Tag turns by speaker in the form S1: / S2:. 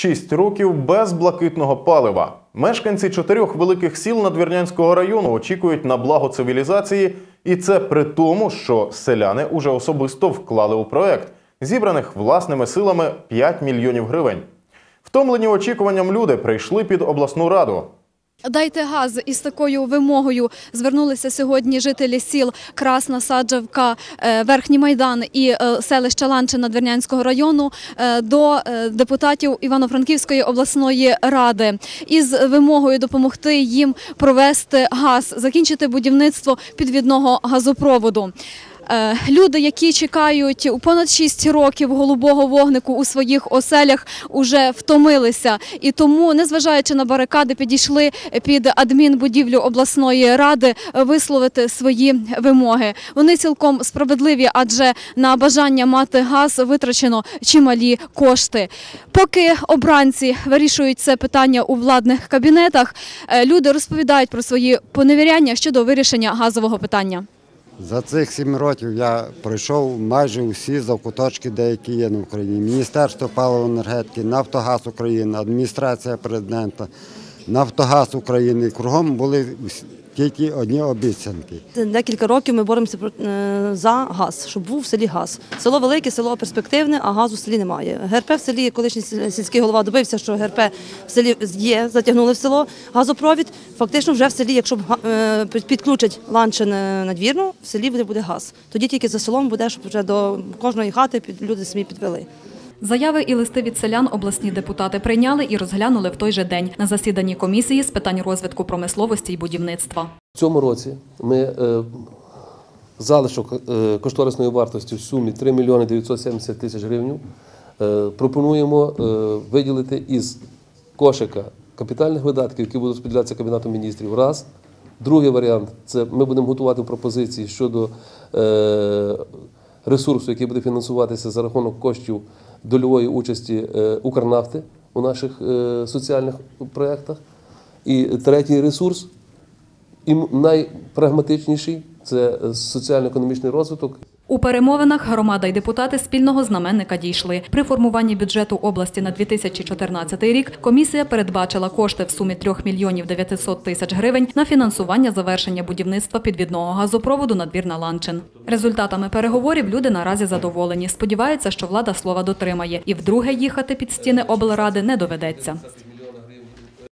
S1: Шість років без блакитного палива. Мешканці чотирьох великих сіл Надвірнянського району очікують на благо цивілізації, і це при тому, що селяни уже особисто вклали у проект, зібраних власними силами 5 мільйонів гривень. Втомлені очікуванням люди прийшли під обласну раду.
S2: Дайте газ із такою вимогою звернулися сьогодні жителі сіл Красна Саджавка, е, Верхній Майдан і е, селища Ланчина Двірнянського району е, до депутатів Івано-Франківської обласної ради із вимогою допомогти їм провести газ, закінчити будівництво підвідного газопроводу. Е, Люди, які чекають у понад 6 років голубого вогнику у своїх оселях, уже втомилися. І тому, незважаючи на барикади, підійшли під адмінбудівлю обласної ради висловити свої вимоги. Вони цілком справедливі, адже на бажання мати газ витрачено чималі кошти. Поки обранці вирішують це питання у владних кабінетах, е, люди розповідають про свої поневіряння щодо вирішення газового питання.
S3: За цих сім років я пройшов майже усі завкуточки, деякі є на Україні. Міністерство паливо-енергетики, Нафтогаз України, адміністрація президента, Нафтогаз України. Кругом були тільки одні обіцянки.
S4: Декілька років ми боремося е, за газ, щоб був в селі газ. Село велике, село перспективне, а газу в селі немає. ГРП в селі, колишній сільський голова добився, що ГРП в селі є, затягнули в село газопровід. Фактично, вже в селі, якщо е, підключать ланчин е, надвірну, в селі буде, буде газ. Тоді тільки за селом буде, щоб вже до кожної хати люди самі підвели.
S5: Заяви і листи від селян обласні депутати прийняли і розглянули в той же день на засіданні комісії з питань розвитку промисловості і будівництва.
S6: В цьому році ми е, залишок е, кошторисної вартості в сумі 3 мільйони 970 тисяч гривень е, пропонуємо виділити із кошика капітальних видатків, які будуть розподілятися Кабінетом міністрів. Раз. Другий варіант це ми будемо готувати пропозиції щодо ресурсу, який буде фінансуватися за рахунок коштів дольової участі е, Укрнафти у наших е, соціальних проєктах. І третій ресурс і найпрагматичніший це соціально-економічний розвиток
S5: У перемовинах громада і депутати спільного знаменника дійшли. При формуванні бюджету області на 2014 рік комісія передбачила кошти в сумі 3 мільйонів 900 тисяч гривень на фінансування завершення будівництва підвідного газопроводу надвірна Ланчин. Результатами переговорів люди наразі задоволені. Сподіваються, що влада слова дотримає і вдруге їхати під стіни облради не доведеться.